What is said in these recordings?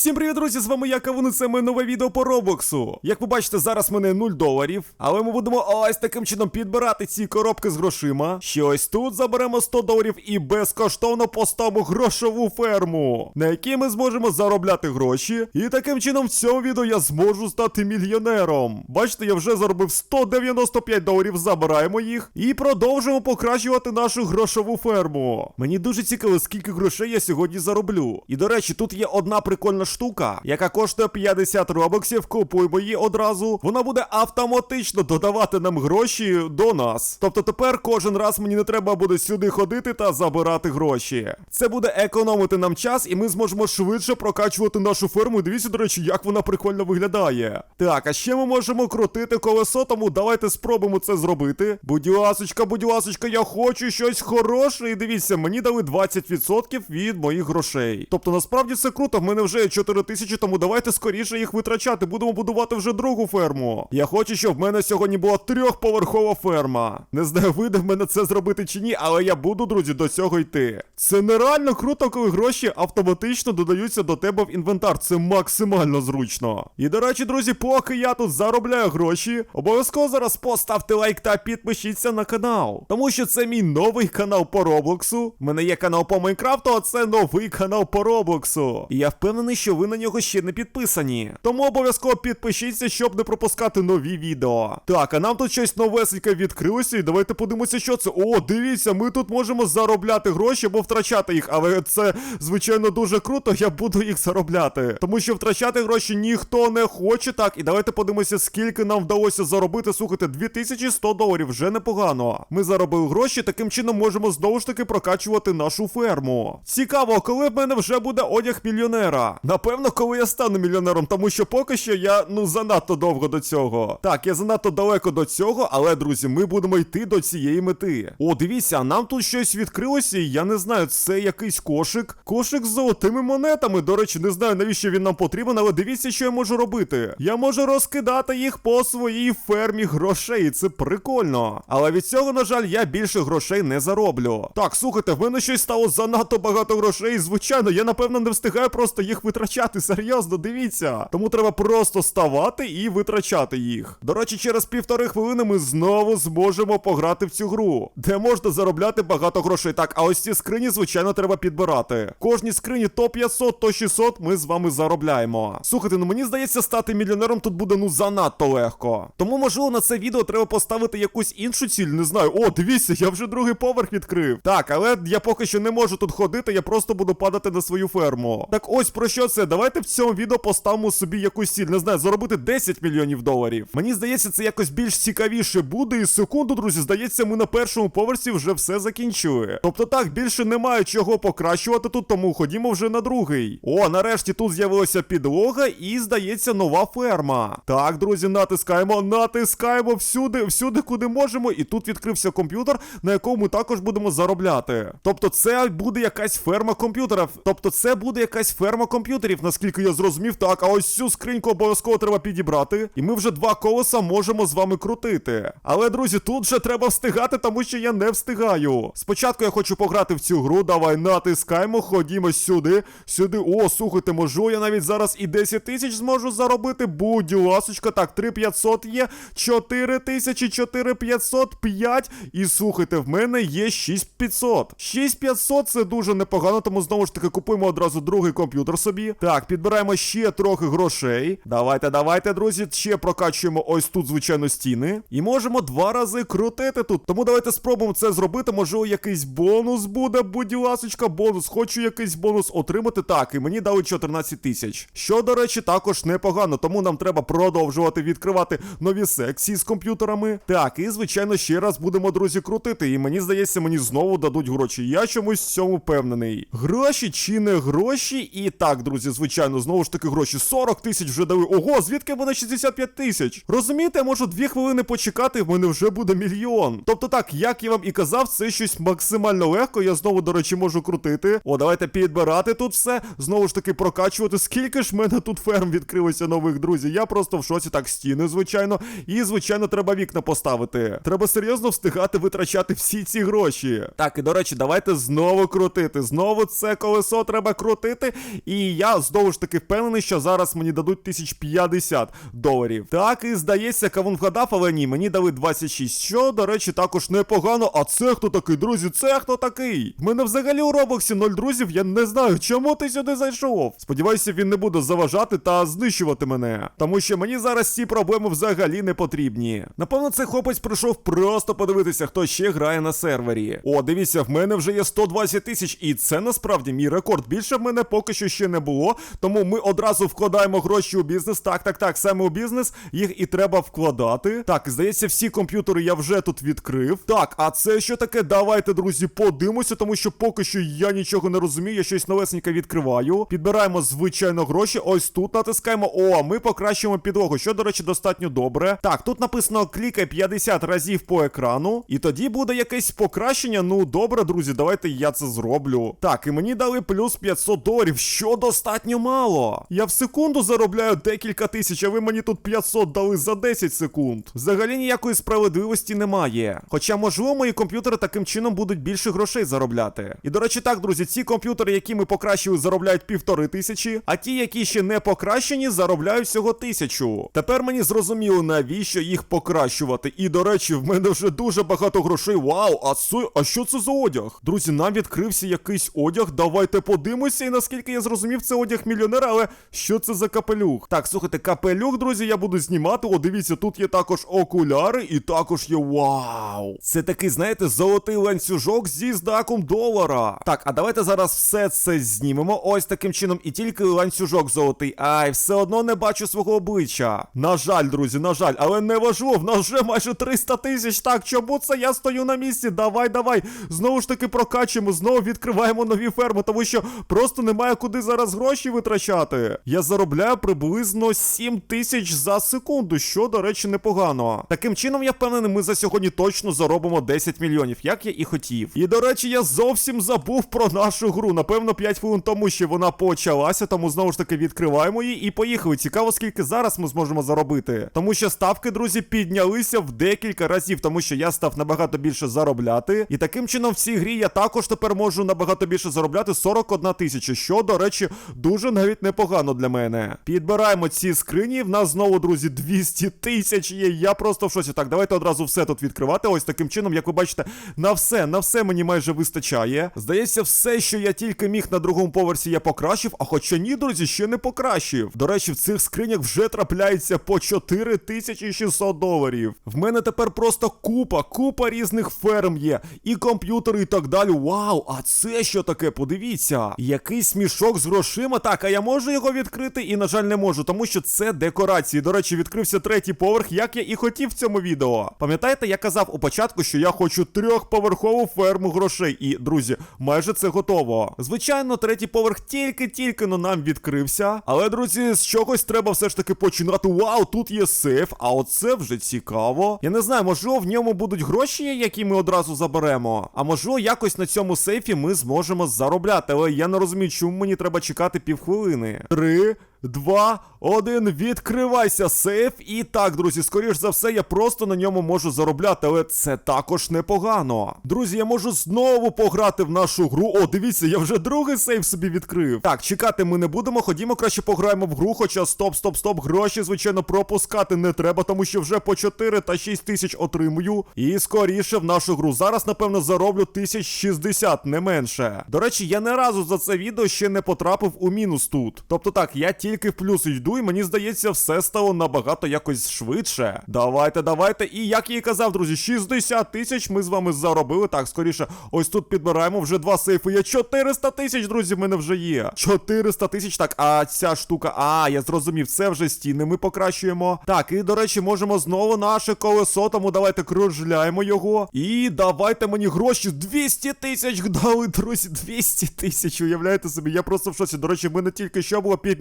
Всім привіт, друзі! З вами я Кавун, і це моє нове відео по Роблоксу. Як ви бачите, зараз в мене 0 доларів, але ми будемо ось таким чином підбирати ці коробки з грошима. Ще ось тут заберемо 100 доларів і безкоштовно поставимо грошову ферму, на якій ми зможемо заробляти гроші. І таким чином в цьому відео я зможу стати мільйонером. Бачите, я вже заробив 195 доларів, забираємо їх і продовжуємо покращувати нашу грошову ферму. Мені дуже цікаво, скільки грошей я сьогодні зароблю. І до речі, тут є одна прикольна штука, яка коштує 50 робоксів. Купуємо її одразу. Вона буде автоматично додавати нам гроші до нас. Тобто тепер кожен раз мені не треба буде сюди ходити та забирати гроші. Це буде економити нам час, і ми зможемо швидше прокачувати нашу ферму. Дивіться, до речі, як вона прикольно виглядає. Так, а ще ми можемо крутити колесо, тому давайте спробуємо це зробити. Будь ласочка, будь ласочка, я хочу щось хороше. І дивіться, мені дали 20% від моїх грошей. Тобто, насправді це круто. В мене вже 4 тисячі, тому давайте скоріше їх витрачати. Будемо будувати вже другу ферму. Я хочу, щоб в мене сьогодні була трьохповерхова ферма. Не знаю, вийде в мене це зробити чи ні, але я буду, друзі, до цього йти. Це нереально круто, коли гроші автоматично додаються до тебе в інвентар. Це максимально зручно. І до речі, друзі, поки я тут заробляю гроші, обов'язково зараз поставте лайк та підпишіться на канал. Тому що це мій новий канал по Роблоксу. У мене є канал по Майнкрафту, а це новий канал по Роблоксу. І я впевнений, що ви на нього ще не підписані. Тому обов'язково підпишіться, щоб не пропускати нові відео. Так, а нам тут щось новесеньке відкрилося, і давайте подивимося, що це. О, дивіться, ми тут можемо заробляти гроші або втрачати їх, але це, звичайно, дуже круто, я буду їх заробляти. Тому що втрачати гроші ніхто не хоче. Так, і давайте подивимося, скільки нам вдалося заробити. Слухайте, 2100 доларів вже непогано. Ми заробили гроші, таким чином можемо знову ж таки прокачувати нашу ферму. Цікаво, коли в мене вже буде одяг мільйонера. Напевно, коли я стану мільйонером, тому що поки що я ну занадто довго до цього. Так, я занадто далеко до цього, але друзі, ми будемо йти до цієї мети. О, дивіться, а нам тут щось відкрилося, і я не знаю, це якийсь кошик. Кошик з золотими монетами. До речі, не знаю, навіщо він нам потрібен, але дивіться, що я можу робити. Я можу розкидати їх по своїй фермі грошей. і Це прикольно. Але від цього, на жаль, я більше грошей не зароблю. Так, слухайте, в мене щось стало занадто багато грошей. Звичайно, я напевно не встигаю просто їх витрачати. Серйозно, дивіться. Тому треба просто ставати і витрачати їх. До речі, через півтори хвилини ми знову зможемо пограти в цю гру, де можна заробляти багато грошей. Так, а ось ці скрині, звичайно, треба підбирати. Кожній скрині то 500, то 600 ми з вами заробляємо. Слухайте, ну мені здається, стати мільйонером тут буде ну занадто легко. Тому, можливо, на це відео треба поставити якусь іншу ціль. Не знаю. О, дивіться, я вже другий поверх відкрив. Так, але я поки що не можу тут ходити, я просто буду падати на свою ферму. Так ось про що це? Давайте в цьому відео поставимо собі якусь ціль. Не знаю, заробити 10 мільйонів доларів. Мені здається, це якось більш цікавіше буде. І секунду, друзі, здається, ми на першому поверсі вже все закінчили. Тобто так, більше немає чого покращувати тут, тому ходімо вже на другий. О, нарешті тут з'явилася підлога і, здається, нова ферма. Так, друзі, натискаємо, натискаємо всюди, всюди, куди можемо. І тут відкрився комп'ютер, на якому ми також будемо заробляти. Тобто, це буде якась ферма комп'ютерів. Тобто, це буде якась ферма комп'ютерів, наскільки я зрозумів. Так, а ось цю скриньку обов'язково треба підібрати. І ми вже два колеса можемо з вами крутити. Але, друзі, тут вже треба встигати, тому що я не встигаю. Спочатку я хочу пограти в цю гру. Давай натискаємо, ходімо сюди. Сюди. О, слухайте, можу я навіть зараз і 10 тисяч зможу заробити. Будь ласочка, так, 3500 є, 4 тисячі, 4500, 5. І слухайте, в мене є 6500. 6500 це дуже непогано, тому знову ж таки купуємо одразу другий комп'ютер собі. Так, підбираємо ще трохи грошей. Давайте, давайте, друзі, ще прокачуємо ось тут, звичайно, стіни. І можемо два рази крутити тут. Тому давайте спробуємо це зробити. Можливо, якийсь бонус буде. Будь ласочка, бонус. Хочу якийсь бонус отримати. Так, і мені дали 14 тисяч. Що, до речі, також непогано. Тому нам треба продовжувати відкривати нові секції з комп'ютерами. Так, і звичайно, ще раз будемо, друзі, крутити. І мені здається, мені знову дадуть гроші. Я чомусь в цьому впевнений. Гроші чи не гроші? І так, друзі, звичайно, знову ж таки гроші. 40 тисяч вже дали. Ого, звідки мене 65 тисяч? Розумієте, я можу дві хвилини почекати, і в мене вже буде мільйон. Тобто, так, як я вам і казав, це щось максимально легко. Я знову, до речі, можу крутити. О, давайте підбирати тут все. Знову ж таки, прокачувати. Скільки ж в мене тут ферм відкрилося нових, друзі? Я просто в шоці. Так, стіни, звичайно. І, звичайно, треба вікна поставити. Треба серйозно встигати витрачати всі ці гроші. Так, і до речі, давайте знову крутити. Знову це колесо треба крутити. І я знову ж таки впевнений, що зараз мені дадуть 1050 доларів. Так, і здається, кавун вгадав, але ні, мені дали 26, що, до речі, також непогано. А це хто такий, друзі? Це хто такий? В мене взагалі у Роблоксі 0 друзів, я не знаю, чому ти сюди зайшов. Сподіваюся, він не буде заважати та знищувати мене. Тому що мені зараз ці проблеми взагалі не потрібні. Напевно, цей хлопець прийшов просто подивитися, хто ще грає на сервері. О, дивіться, в мене вже є 120 тисяч, і це насправді мій рекорд. Більше в мене поки що ще не було. Тому ми одразу вкладаємо гроші у бізнес. Так, так, так, саме у бізнес. Їх і треба вкладати. Так, здається, всі комп'ютери я вже тут відкрив. Так, а це що таке? Давайте, друзі, подивимося, тому що поки що я нічого не розумію. Я щось новесеньке відкриваю. Підбираємо звичайно гроші. Ось тут натискаємо. О, ми покращуємо підлогу, що, до речі, достатньо добре. Так, тут написано клікай 50 разів по екрану. І тоді буде якесь покращення. Ну, добре, друзі, давайте я це зроблю. Так, і мені дали плюс 500 доларів, що достатньо мало. Я в секунду заробляю декілька тисяч, а ви мені тут 500 дали за 10 секунд. Взагалі ніякої справедливості немає. Хоча, можливо, мої комп'ютери таким чином будуть більше грошей заробляти. І до речі, так, друзі, ці комп'ютери, які ми покращили, заробляють півтори тисячі, а ті, які ще не покращені, заробляють всього тисячу. Тепер мені зрозуміло, навіщо їх покращувати. І до речі, в мене вже дуже багато грошей. Вау, а це, а що це за одяг? Друзі, нам відкрився якийсь одяг. Давайте подивимося. І наскільки я зрозумів, це одяг мільйонера, але що це за капелюх? Так, слухайте, капелюх, друзі, я буду знімати. О, дивіться, тут є також окуляри, і також є вау. Це такий, знаєте, золотий ланцюжок зі знаком долара. Так, а давайте зараз все це знімемо. Ось таким чином, і тільки ланцюжок золотий. Ай, все одно не бачу свого обличчя. На жаль, друзі, на жаль, але не важливо, в нас вже майже 300 тисяч. Так, чому це я стою на місці? Давай, давай. Знову ж таки прокачуємо, знову відкриваємо нові ферми, тому що просто немає куди зараз гроші витрачати. Я заробляю приблизно 7 тисяч за секунду, що, до речі, непогано. Таким чином, я впевнений, ми за сьогодні точно заробимо 10 мільйонів, як я і хотів. І до речі, я зовсім забув про нашу гру. Напевно, 5 хвилин тому ще вона почалася, тому знову ж таки відкриваємо її і поїхали. Цікаво, скільки зараз ми зможемо заробити. Тому що ставки, друзі, піднялися в декілька разів, тому що я став набагато більше заробляти. І таким чином в цій грі я також тепер можу набагато більше заробляти 41 тисяча, що, до речі, дуже навіть непогано для мене. Підбираємо ці скрині. В нас знову, друзі, 200 тисяч є. Я просто в шоці. Так, давайте одразу все тут відкривати. Ось таким чином, як ви бачите, на все, на все мені майже вистачає. Здається, все, що я тільки міг на другому поверсі, я покращив. А хоча ні, друзі, ще не покращив. До речі, в цих скринях вже трапляється по 4600 доларів. В мене тепер просто купа, купа різних ферм є, і комп'ютери, і так далі. Вау, а це що таке? Подивіться. Якийсь мішок з грошима. Так, а я можу його відкрити? І, на жаль, не можу, тому що це декорації. До речі, відкрився третій поверх, як я і хотів в цьому відео. Пам'ятаєте, я казав у початку, що я хочу трьохповерхову ферму грошей. І, друзі, майже це готово. Звичайно, третій поверх тільки-тільки но нам відкрився. Але, друзі, з чогось треба все ж таки починати. Вау, тут є сейф, а оце вже цікаво. Я не знаю, можливо, в ньому будуть гроші, які ми одразу заберемо. А можливо, якось на цьому сейфі ми зможемо заробляти. Але я не розумію, чому мені треба чекати півхвилини. Три. Два, один, відкривайся, сейф. І так, друзі, скоріш за все, я просто на ньому можу заробляти, але це також непогано. Друзі, я можу знову пограти в нашу гру. О, дивіться, я вже другий сейф собі відкрив. Так, чекати ми не будемо. Ходімо, краще пограємо в гру. Хоча стоп, стоп, стоп. Гроші, звичайно, пропускати не треба, тому що вже по 4 та 6 тисяч отримую. І скоріше в нашу гру. Зараз, напевно, зароблю 1060, не менше. До речі, я не разу за це відео ще не потрапив у мінус тут. Тобто так, я тільки в плюс йду, і мені здається, все стало набагато якось швидше. Давайте, давайте. І як я і казав, друзі, 60 тисяч ми з вами заробили. Так, скоріше, ось тут підбираємо вже два сейфи. Є 400 тисяч, друзі, в мене вже є. 400 тисяч. Так, а ця штука. А, я зрозумів, це вже стіни ми покращуємо. Так, і до речі, можемо знову наше колесо, тому давайте кружляємо його. І давайте мені гроші. 200 тисяч дали, друзі, 200 тисяч. Уявляєте собі, я просто в шоці. До речі, в мене тільки що було 5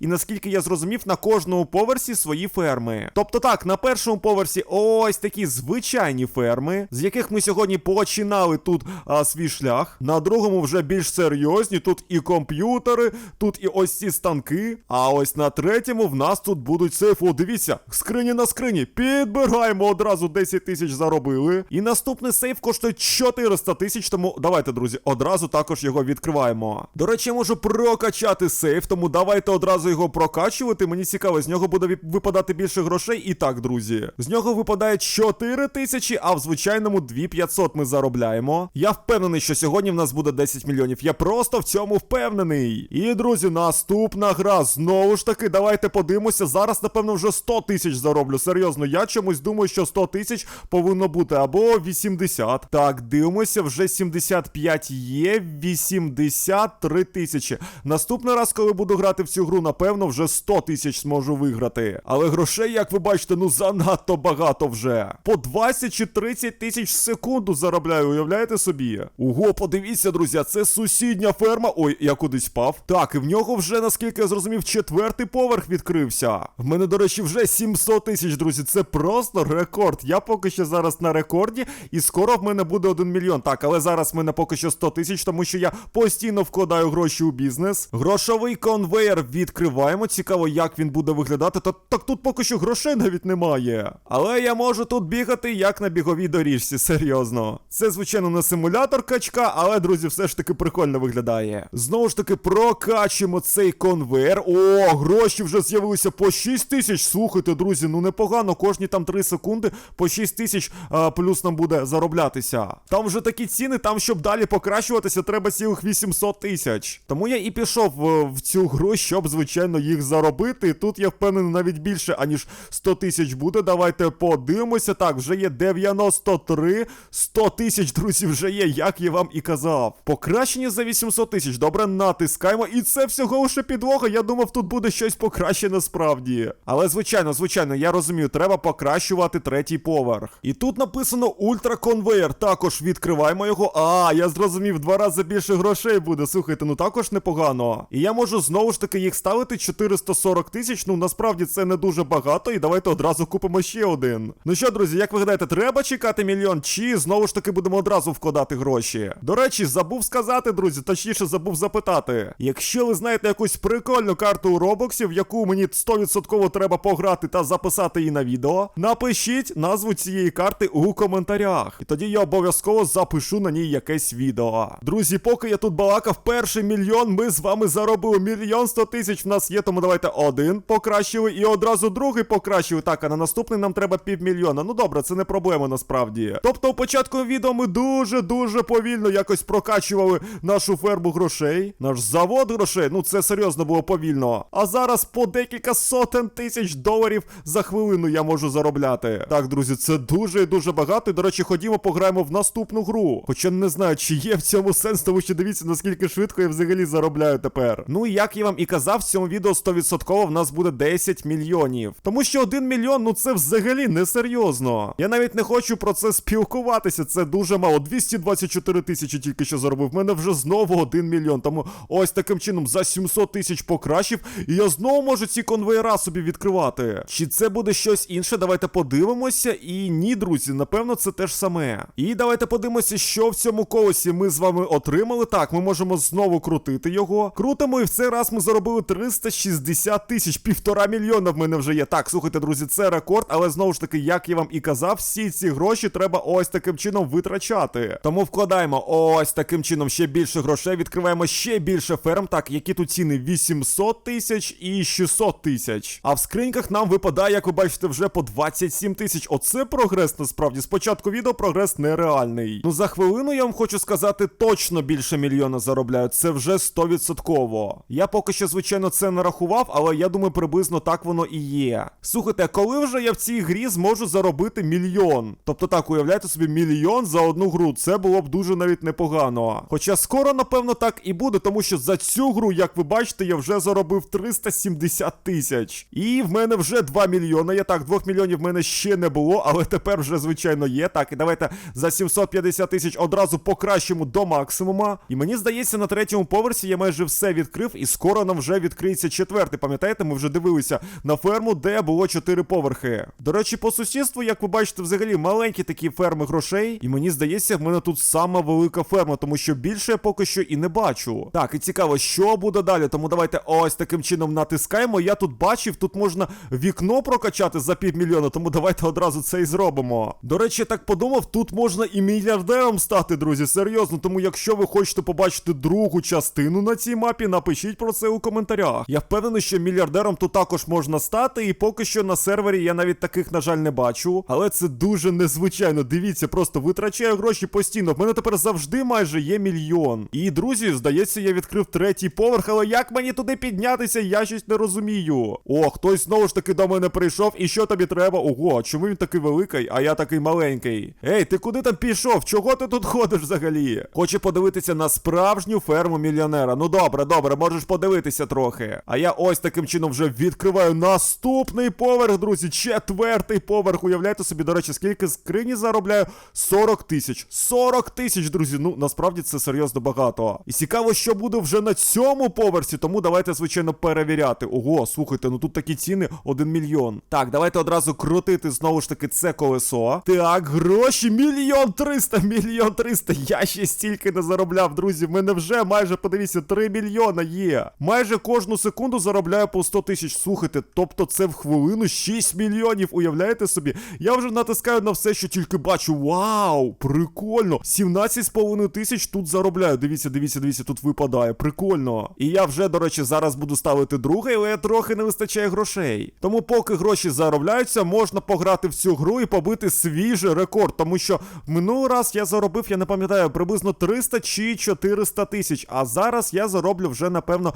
і наскільки я зрозумів, на кожному поверсі свої ферми. Тобто так, на першому поверсі ось такі звичайні ферми, з яких ми сьогодні починали тут а, свій шлях. На другому вже більш серйозні, тут і комп'ютери, тут і ось ці станки. А ось на третьому в нас тут будуть сейфи. О, дивіться, скрині на скрині. Підбираємо одразу 10 тисяч заробили. І наступний сейф коштує 400 тисяч, тому давайте, друзі, одразу також його відкриваємо. До речі, я можу прокачати сейф, тому давайте одразу його прокачувати. Мені цікаво, з нього буде випадати більше грошей. І так, друзі, з нього випадає 4 тисячі, а в звичайному 2500 ми заробляємо. Я впевнений, що сьогодні в нас буде 10 мільйонів. Я просто в цьому впевнений. І, друзі, наступна гра. Знову ж таки, давайте подивимося. Зараз, напевно, вже 100 тисяч зароблю. Серйозно, я чомусь думаю, що 100 тисяч повинно бути або 80. Так, дивимося, вже 75 є, 83 тисячі. Наступний раз, коли буду грати в цю гру, напевно, вже 100 тисяч зможу виграти. Але грошей, як ви бачите, ну занадто багато вже. По 20 чи 30 тисяч в секунду заробляю, уявляєте собі? Ого, подивіться, друзі, це сусідня ферма. Ой, я кудись впав. Так, і в нього вже, наскільки я зрозумів, четвертий поверх відкрився. В мене, до речі, вже 700 тисяч, друзі. Це просто рекорд. Я поки що зараз на рекорді, і скоро в мене буде 1 мільйон. Так, але зараз в мене поки що 100 тисяч, тому що я постійно вкладаю гроші у бізнес. Грошовий конвейер відкриваємо. Цікаво, як він буде виглядати. Та так тут поки що грошей навіть немає. Але я можу тут бігати як на біговій доріжці, серйозно. Це, звичайно, не симулятор качка, але, друзі, все ж таки прикольно виглядає. Знову ж таки, прокачуємо цей конвейер. О, гроші вже з'явилися по 6 тисяч. Слухайте, друзі, ну непогано. Кожні там 3 секунди по 6 тисяч плюс нам буде зароблятися. Там вже такі ціни, там, щоб далі покращуватися, треба цілих 800 тисяч. Тому я і пішов е, в цю гру, щоб, звичайно, їх заробити. І тут я впевнений навіть більше, аніж 100 тисяч буде. Давайте подивимося. Так, вже є 93, 100 тисяч, друзі, вже є, як я вам і казав. Покращення за 800 тисяч. Добре, натискаємо. І це всього лише підлога. Я думав, тут буде щось покраще насправді. Але, звичайно, звичайно, я розумію, треба покращувати третій поверх. І тут написано ультраконвейер. Також відкриваємо його. А, я зрозумів, два рази більше грошей буде. Слухайте, ну також непогано. І я можу знову ж таки їх ставити 440 тисяч. Ну насправді це не дуже багато. І давайте одразу купимо ще один. Ну що, друзі, як ви гадаєте, треба чекати мільйон, чи знову ж таки будемо одразу вкладати гроші? До речі, забув сказати, друзі, точніше забув запитати. Якщо ви знаєте якусь прикольну карту у Робоксі, в яку мені 100% треба пограти та записати її на відео, напишіть назву цієї карти у коментарях. І тоді я обов'язково запишу на ній якесь відео. Друзі, поки я тут балакав, перший мільйон ми з вами заробили. Мільйон сто тисяч в нас є, тому давайте один покращили і одразу другий покращили. Так, а на наступний нам треба півмільйона. Ну добре, це не проблема насправді. Тобто, у початку відео ми дуже-дуже повільно якось прокачували нашу ферму грошей, наш завод грошей. Ну це серйозно було повільно. А зараз по декілька сотень тисяч доларів за хвилину я можу заробляти. Так, друзі, це дуже і дуже багато. І, до речі, ходімо, пограємо в наступну гру. Хоча не знаю, чи є в цьому сенс, тому що дивіться, наскільки швидко я взагалі заробляю тепер. Ну і як я вам і казав, в цьому відео 100% в нас буде 10 мільйонів. Тому що 1 мільйон, ну це взагалі не серйозно. Я навіть не хочу про це спілкуватися. Це дуже мало. 224 тисячі тільки що заробив. В мене вже знову 1 мільйон. Тому ось таким чином за 700 тисяч покращив. І я знову можу ці конвейера собі відкривати. Чи це буде щось інше? Давайте подивимося. І ні, друзі, напевно, це те ж саме. І давайте подивимося, що в цьому колесі ми з вами отримали. Так, ми можемо знову крутити його. Крутимо, і в цей раз ми заробили 360 тисяч. Півтора мільйона в мене вже є. Так, слухайте, друзі, це рекорд, але знову ж таки, як я вам і казав, всі ці гроші треба ось таким чином витрачати. Тому вкладаємо ось таким чином ще більше грошей, відкриваємо ще більше ферм. Так, які тут ціни 800 тисяч і 600 тисяч. А в скриньках нам випадає, як ви бачите, вже по 27 тисяч. Оце прогрес насправді. Спочатку відео прогрес нереальний. Ну за хвилину я вам хочу сказати, точно більше мільйона заробляю. Це вже 100%. Я поки що, звичайно, це не рахував, але я думаю, приблизно так воно і є. Слухайте, коли вже я в цій грі зможу заробити мільйон? Тобто так, уявляйте собі, мільйон за одну гру. Це було б дуже навіть непогано. Хоча скоро, напевно, так і буде, тому що за цю гру, як ви бачите, я вже заробив 370 тисяч. І в мене вже 2 мільйони. Я так, 2 мільйонів в мене ще не було, але тепер вже, звичайно, є. Так, і давайте за 750 тисяч одразу покращимо до максимума. І мені здається, на третьому поверсі я майже все відкрив, і скоро нам вже відкриється четвертий. Пам'ятаєте, ми вже дивилися на ферму, де було чотири поверхи. До речі, по сусідству, як ви бачите, взагалі маленькі такі ферми грошей. І мені здається, в мене тут сама велика ферма, тому що більше я поки що і не бачу. Так, і цікаво, що буде далі. Тому давайте ось таким чином натискаємо. Я тут бачив, тут можна вікно прокачати за півмільйона, тому давайте одразу це і зробимо. До речі, я так подумав, тут можна і мільярдером стати, друзі. Серйозно, тому якщо ви хочете побачити другу частину на цій мапі, напишіть про це у коментарях. Я впевнений, що мільярдером тут також можна стати, і поки що на сервері я навіть таких, на жаль, не бачу. Але це дуже незвичайно. Дивіться, просто витрачаю гроші постійно. В мене тепер завжди майже є мільйон. І друзі, здається, я відкрив третій поверх, але як мені туди піднятися, я щось не розумію. О, хтось знову ж таки до мене прийшов, і що тобі треба? Ого, чому він такий великий, а я такий маленький? Ей, ти куди там пішов? Чого ти тут ходиш взагалі? Хоче подивитися на справжню ферму мільйонера. Ну добре, добре, можеш подивитися трохи. А я ось таким чином вже відкриваю наступний поверх, друзі. Четвертий поверх. Уявляєте собі, до речі, скільки скрині заробляю? 40 тисяч. 40 тисяч, друзі. Ну насправді це серйозно багато. І цікаво, що буде вже на цьому поверсі, тому давайте, звичайно, перевіряти. Ого, слухайте, ну тут такі ціни 1 мільйон. Так, давайте одразу крутити знову ж таки це колесо. Так, гроші, мільйон триста, мільйон триста. Я ще стільки не заробляв, друзі. В мене вже майже, подивіться, 3 мільйона є. Майже кожну секунду заробляю по 100 тисяч. Слухайте, тобто це в хвилину 6 мільйонів. Уявляєте собі? Я вже натискаю на все, що тільки бачу. Вау! Прикольно! 17,5 тисяч тут заробляю. Дивіться, дивіться, дивіться, тут випадає. Прикольно. І я вже, до речі, зараз буду ставити другий, але трохи не вистачає грошей. Тому поки гроші заробляються, можна пограти в цю гру і побити свіжий рекорд. Тому що минулий раз я заробив, я не пам'ятаю, приблизно 300 чи 400 тисяч. А зараз я зароблю вже, напевно,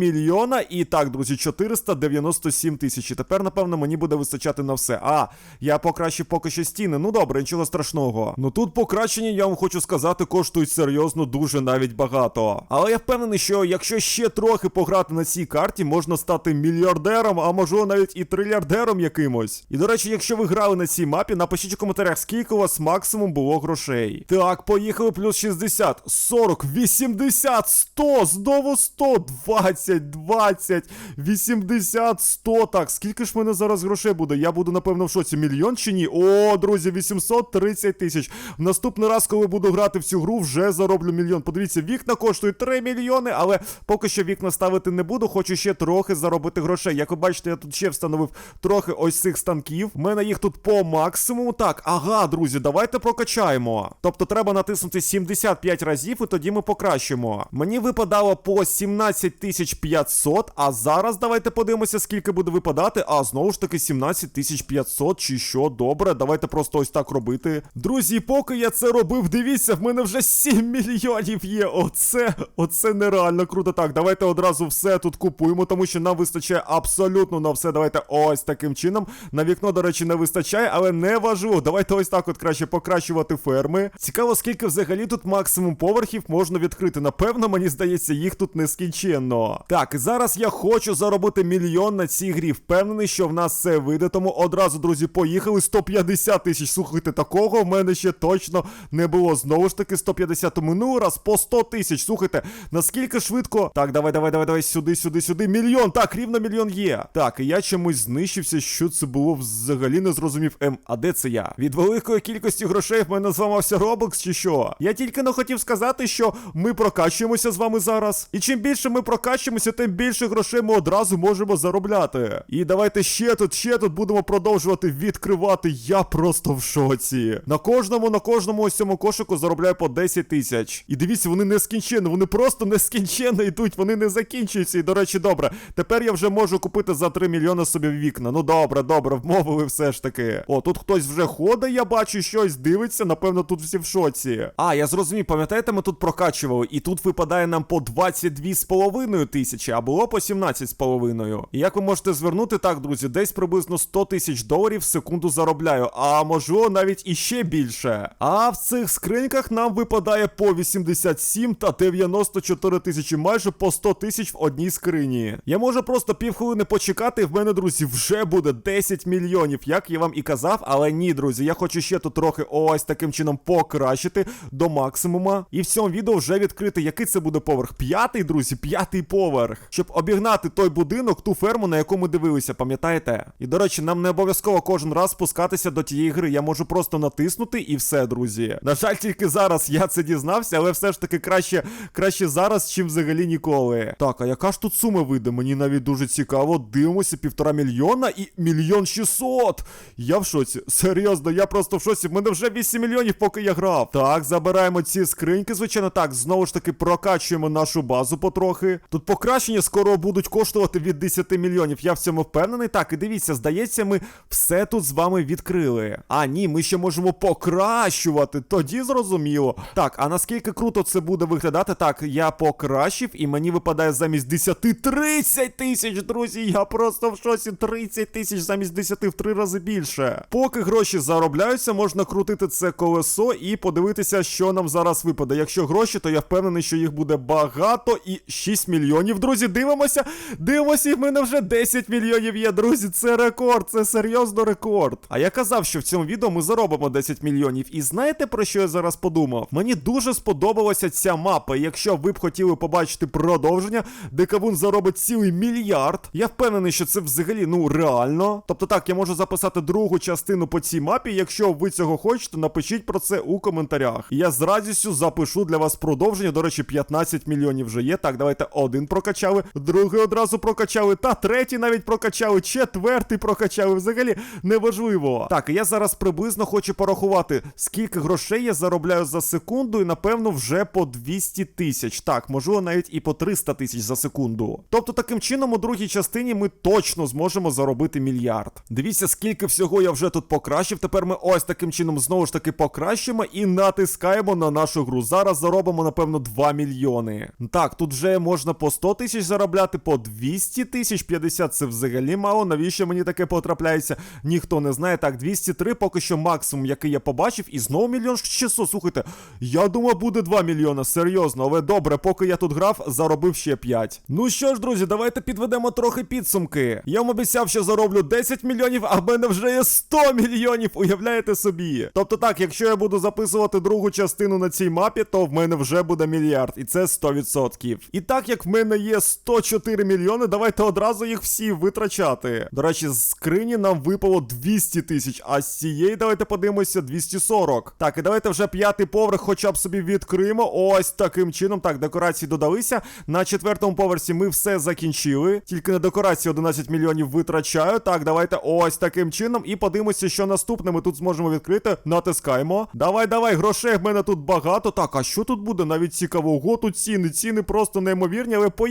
півмільйона. І так, друзі, 497 тисяч. Тепер, напевно, мені буде вистачати на все. А, я покращив поки що стіни. Ну добре, нічого страшного. Ну тут покращення, я вам хочу сказати, коштують серйозно дуже навіть багато. Але я впевнений, що якщо ще трохи пограти на цій карті, можна стати мільярдером, а можливо навіть і трильярдером якимось. І до речі, якщо ви грали на цій мапі, напишіть у коментарях, скільки у вас максимум було грошей. Так, поїхали плюс 60, 40, 80, 100, знову 100, 20, 20, 80, 100. Так, скільки ж в мене зараз грошей буде? Я буду, напевно, в шоці. Мільйон чи ні? О, друзі, 830 тисяч. Наступний раз, коли буду грати в цю гру, вже зароблю мільйон. Подивіться, вікна коштують 3 мільйони, але поки що вікна ставити не буду. Хочу ще трохи заробити грошей. Як ви бачите, я тут ще встановив трохи ось цих станків. У мене їх тут по максимуму. Так, ага, друзі, давайте прокачаємо. Тобто треба натиснути 75 разів, і тоді ми покращимо. Мені випадало по 17 500, а зараз давайте подивимося, скільки буде випадати. А знову ж таки 17 500 чи що. Добре, давайте просто ось так робити. Друзі, поки я це робив, дивіться, в мене вже 7 мільйонів є. Оце, оце нереально круто. Так, давайте одразу все тут купуємо, тому що нам вистачає абсолютно на все. Давайте ось таким чином. На вікно, до речі, не вистачає, але не важливо. Давайте ось так от краще покращувати ферми. Цікаво, скільки взагалі тут максимум поверхів можна відкрити. Напевно, мені здається, їх тут нескінченно. Так, зараз я хочу заробити мільйон на цій грі. Впевнений, що в нас це вийде. Тому одразу, друзі, поїхали. 150 тисяч. Слухайте, такого в мене ще точно не було. Знову ж таки, 150 минулий раз по 100 тисяч. Слухайте, наскільки швидко. Так, давай, давай, давай, давай, сюди, сюди, сюди. Мільйон. Так, рівно мільйон є. Так, і я чомусь знищився. Що це було взагалі не зрозумів. Ем, а де це я? Від великої кількості грошей в мене зламався Roblox чи що? Я тільки не хотів сказати, що ми прокачуємося з вами зараз. І чим більше ми прокачуємося, тим більше грошей ми одразу можемо заробляти. І давайте ще тут, ще тут будемо продовжувати відкривати. Я просто в шоці. На кожному, на кожному ось цьому кошику заробляю по 10 тисяч. І дивіться, вони нескінченно, вони просто нескінченно йдуть, вони не закінчуються. І до речі, добре. Тепер я вже можу купити за 3 мільйони собі вікна. Ну добре, добре, вмовили все ж таки. О, тут хтось вже ходить, я бачу щось, дивиться. Напевно, тут всі в шоці. А, я зрозумів, пам'ятаєте, ми тут прокачували, і тут випадає нам по 22,5 тисячі, а було по 17,5. І як ви можете звернути так, друзі, десь приблизно 100 тисяч доларів в секунду заробляю, а можливо навіть іще більше. А в цих скриньках нам випадає по 87 та 94 тисячі, майже по 100 тисяч в одній скрині. Я можу просто півхвилини почекати, і в мене, друзі, вже буде 10 мільйонів, як я вам і казав, але ні, друзі, я хочу ще тут трохи ось таким чином покращити до максимума. І в цьому відео вже відкрити, який це буде поверх. П'ятий, друзі, п'ятий поверх. Поверх, щоб обігнати той будинок, ту ферму, на яку ми дивилися, пам'ятаєте? І до речі, нам не обов'язково кожен раз спускатися до тієї гри. Я можу просто натиснути і все, друзі. На жаль, тільки зараз я це дізнався, але все ж таки краще, краще зараз, чим взагалі ніколи. Так, а яка ж тут сума вийде? Мені навіть дуже цікаво. Дивимося, півтора мільйона і мільйон шістсот. Я в шоці. Серйозно, я просто в шоці. Мене вже 8 мільйонів, поки я грав. Так, забираємо ці скриньки, звичайно. Так, знову ж таки прокачуємо нашу базу потрохи. Тут покращення скоро будуть коштувати від 10 мільйонів. Я в цьому впевнений. Так, і дивіться, здається, ми все тут з вами відкрили. А ні, ми ще можемо покращувати. Тоді зрозуміло. Так, а наскільки круто це буде виглядати? Так, я покращив, і мені випадає замість 10 30 тисяч, друзі. Я просто в шоці 30 тисяч замість 10 в три рази більше. Поки гроші заробляються, можна крутити це колесо і подивитися, що нам зараз випаде. Якщо гроші, то я впевнений, що їх буде багато і 6 мільйонів. Друзі, дивимося. Дивимося, і в мене вже 10 мільйонів є, друзі. Це рекорд, це серйозно рекорд. А я казав, що в цьому відео ми заробимо 10 мільйонів. І знаєте про що я зараз подумав? Мені дуже сподобалася ця мапа. І якщо ви б хотіли побачити продовження, де Кавун заробить цілий мільярд, я впевнений, що це взагалі ну реально. Тобто так, я можу записати другу частину по цій мапі. Якщо ви цього хочете, напишіть про це у коментарях. Я з радістю запишу для вас продовження. До речі, 15 мільйонів вже є. Так, давайте один прокачали, другий одразу прокачали, та третій навіть прокачали, четвертий прокачали. Взагалі неважливо. Так, я зараз приблизно хочу порахувати, скільки грошей я заробляю за секунду, і напевно вже по 200 тисяч. Так, можливо, навіть і по 300 тисяч за секунду. Тобто, таким чином, у другій частині ми точно зможемо заробити мільярд. Дивіться, скільки всього я вже тут покращив. Тепер ми ось таким чином знову ж таки покращимо і натискаємо на нашу гру. Зараз заробимо, напевно, 2 мільйони. Так, тут вже можна по 100 тисяч заробляти, по 200 тисяч 50 це взагалі мало. Навіщо мені таке потрапляється? Ніхто не знає. Так, 203 поки що максимум, який я побачив, і знову мільйон 600. Слухайте, я думав, буде 2 мільйона. Серйозно, але добре, поки я тут грав, заробив ще 5. Ну що ж, друзі, давайте підведемо трохи підсумки. Я вам обіцяв, що зароблю 10 мільйонів, а в мене вже є 100 мільйонів. Уявляєте собі? Тобто так, якщо я буду записувати другу частину на цій мапі, то в мене вже буде мільярд, і це 100%. І так як в мене є 104 мільйони, давайте одразу їх всі витрачати. До речі, з скрині нам випало 200 тисяч, а з цієї давайте подивимося 240. Так, і давайте вже п'ятий поверх хоча б собі відкриємо. Ось таким чином. Так, декорації додалися. На четвертому поверсі ми все закінчили. Тільки на декорації 11 мільйонів витрачаю. Так, давайте ось таким чином. І подивимося, що наступне ми тут зможемо відкрити. Натискаємо. Давай, давай, грошей в мене тут багато. Так, а що тут буде? Навіть цікаво. Ого, тут ціни. Ціни просто неймовірні, але поїхали.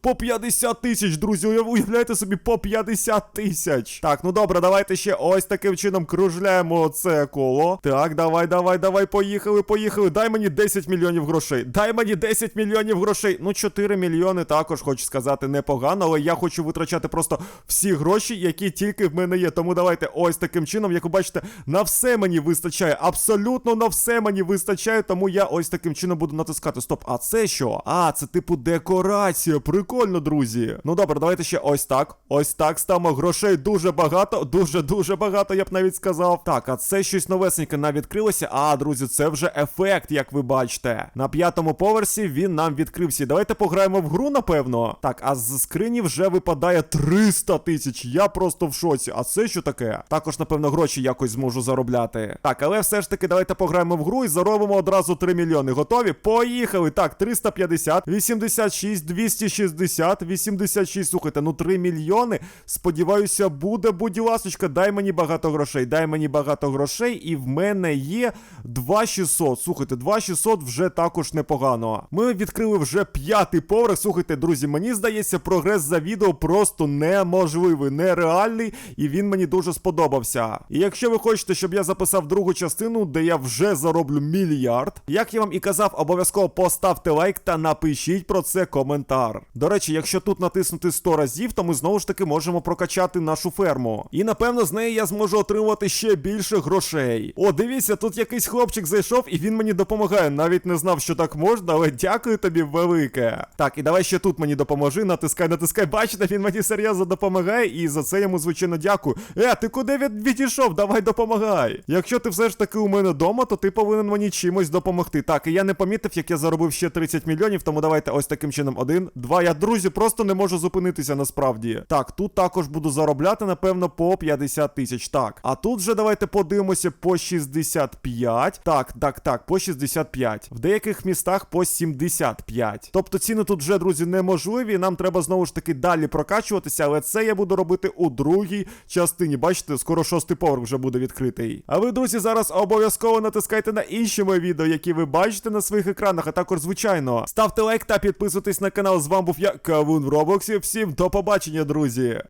По 50 тисяч, друзі. Уяв- Уявляєте собі, по 50 тисяч. Так, ну добре, давайте ще ось таким чином кружляємо це коло. Так, давай, давай, давай, поїхали, поїхали. Дай мені 10 мільйонів грошей. Дай мені 10 мільйонів грошей. Ну, 4 мільйони також, хочу сказати, непогано, але я хочу витрачати просто всі гроші, які тільки в мене є. Тому давайте ось таким чином, як ви бачите, на все мені вистачає. Абсолютно на все мені вистачає, тому я ось таким чином буду натискати. Стоп, а це що? А, це типу декорація. Прикольно, друзі. Ну добре, давайте ще ось так. Ось так ставимо грошей дуже багато, дуже-дуже багато, я б навіть сказав. Так, а це щось новесеньке нам відкрилося. А, друзі, це вже ефект, як ви бачите. На п'ятому поверсі він нам відкрився. Давайте пограємо в гру, напевно. Так, а з скрині вже випадає 300 тисяч. Я просто в шоці. А це що таке? Також, напевно, гроші якось зможу заробляти. Так, але все ж таки, давайте пограємо в гру і заробимо одразу 3 мільйони. Готові? Поїхали! Так, 350, 86, 260, 86. Слухайте, ну 3 мільйони. Сподіваюся, буде, будь ласочка, дай мені багато грошей. Дай мені багато грошей, і в мене є 2600. Слухайте, 2600 вже також непогано. Ми відкрили вже п'ятий поверх. Слухайте, друзі, мені здається, прогрес за відео просто неможливий, нереальний, і він мені дуже сподобався. І якщо ви хочете, щоб я записав другу частину, де я вже зароблю мільярд, як я вам і казав, обов'язково поставте лайк та напишіть про це коментар. До речі, якщо тут натиснути 100 разів, то ми знову ж таки можемо прокачати нашу ферму. І напевно з неї я зможу отримувати ще більше грошей. О, дивіться, тут якийсь хлопчик зайшов і він мені допомагає. Навіть не знав, що так можна, але дякую тобі велике. Так, і давай ще тут мені допоможи. Натискай, натискай. Бачите, він мені серйозно допомагає, і за це йому звичайно дякую. Е, ти куди від... відійшов? Давай допомагай. Якщо ти все ж таки у мене вдома, то ти повинен мені чимось допомогти. Так, і я не помітив, як я заробив ще 30 мільйонів, тому давайте ось таким чином. Один, один, два. Я, друзі, просто не можу зупинитися насправді. Так, тут також буду заробляти, напевно, по 50 тисяч. Так. А тут вже давайте подивимося по 65. Так, так, так, по 65. В деяких містах по 75. Тобто ціни тут вже, друзі, неможливі. Нам треба знову ж таки далі прокачуватися, але це я буду робити у другій частині. Бачите, скоро шостий поверх вже буде відкритий. А ви, друзі, зараз обов'язково натискайте на інші мої відео, які ви бачите на своїх екранах, а також, звичайно, ставте лайк та підписуйтесь на канал. З вами був я, Кавун в Роблоксі. Всім до побачення, друзі!